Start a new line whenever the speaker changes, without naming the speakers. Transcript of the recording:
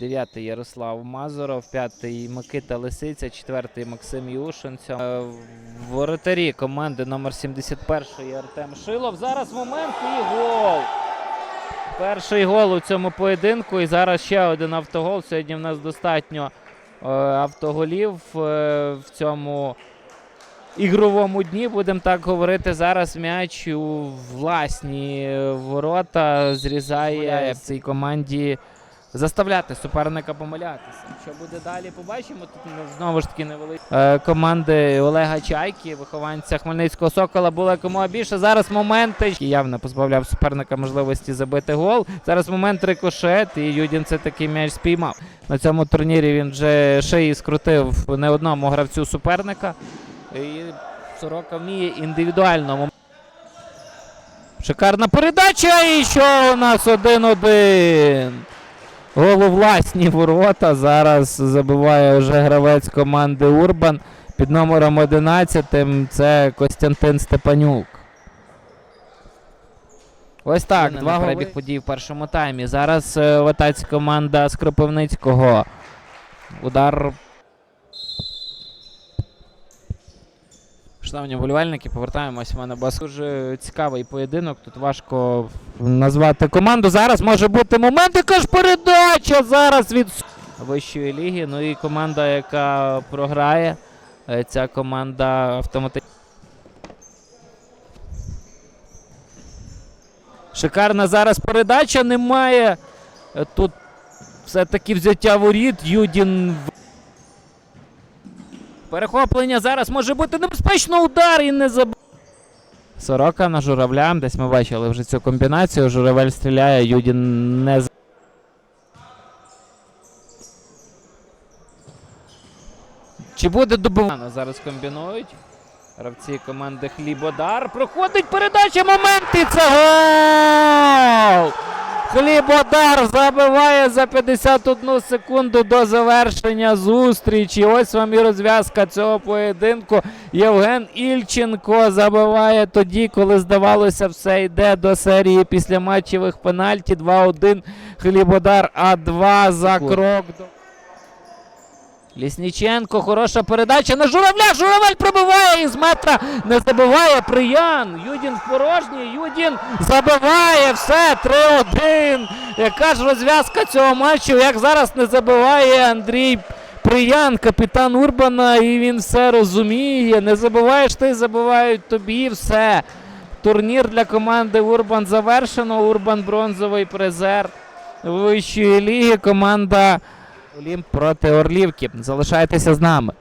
дев'ятий Ярослав Мазуров, п'ятий Микита Лисиця, четвертий Максим Юшенцев. Е, Воротарі команди номер 71 Артем Шилов. Зараз момент і гол. Перший гол у цьому поєдинку. І зараз ще один автогол. Сьогодні в нас достатньо е, автоголів е, в цьому ігровому дні. Будемо так говорити. Зараз м'яч у власні ворота зрізає в цій команді заставляти суперника помилятися. Що буде далі, побачимо. Тут ну, знову ж таки невеликі е, команди Олега Чайки, вихованця Хмельницького Сокола, було якомога більше. Зараз моменти явно позбавляв суперника можливості забити гол. Зараз момент рикошет, і Юдін це такий м'яч спіймав. На цьому турнірі він вже шиї скрутив не одному гравцю суперника. І Сорока вміє індивідуально. Шикарна передача. І що у нас 1-1. Гол у власні ворота. Зараз забиває вже гравець команди Урбан під номером 11. Це Костянтин Степанюк. Ось так.
Два
Два перебіг подій в першому таймі. Зараз атаці команда з Кропивницького. Удар. Шановні вболівальники, повертаємось. У мене бас дуже цікавий поєдинок. Тут важко назвати команду. Зараз може бути момент, яка ж передача зараз від вищої ліги. Ну і команда, яка програє. е, Ця команда автоматично. Шикарна зараз передача. Немає. Е, Тут все-таки взяття воріт. Юдін. Перехоплення зараз може бути небезпечно удар і не заб... Сорока на журавля. Десь ми бачили вже цю комбінацію. Журавель стріляє, Юдін не з- Чи буде добивано? Зараз комбінують. Гравці команди Хлібодар. Проходить передача. Момент і це гол! Хлібодар забиває за 51 секунду до завершення зустрічі. Ось вам і розв'язка цього поєдинку. Євген Ільченко забиває тоді, коли здавалося, все йде до серії після матчевих пенальті. 2-1 Хлібодар, а 2 за крок до. Лісніченко, хороша передача на журавля. Журавель пробиває із метра. Не забиває Приян. Юдін в порожній. Юдін забиває все. 3-1. Яка ж розв'язка цього матчу? Як зараз не забиває Андрій Приян, капітан Урбана, і він все розуміє. Не забуваєш ти, забивають тобі все. Турнір для команди Урбан завершено. Урбан бронзовий призер вищої ліги. Команда Олімп проти Орлівки. Залишайтеся з нами.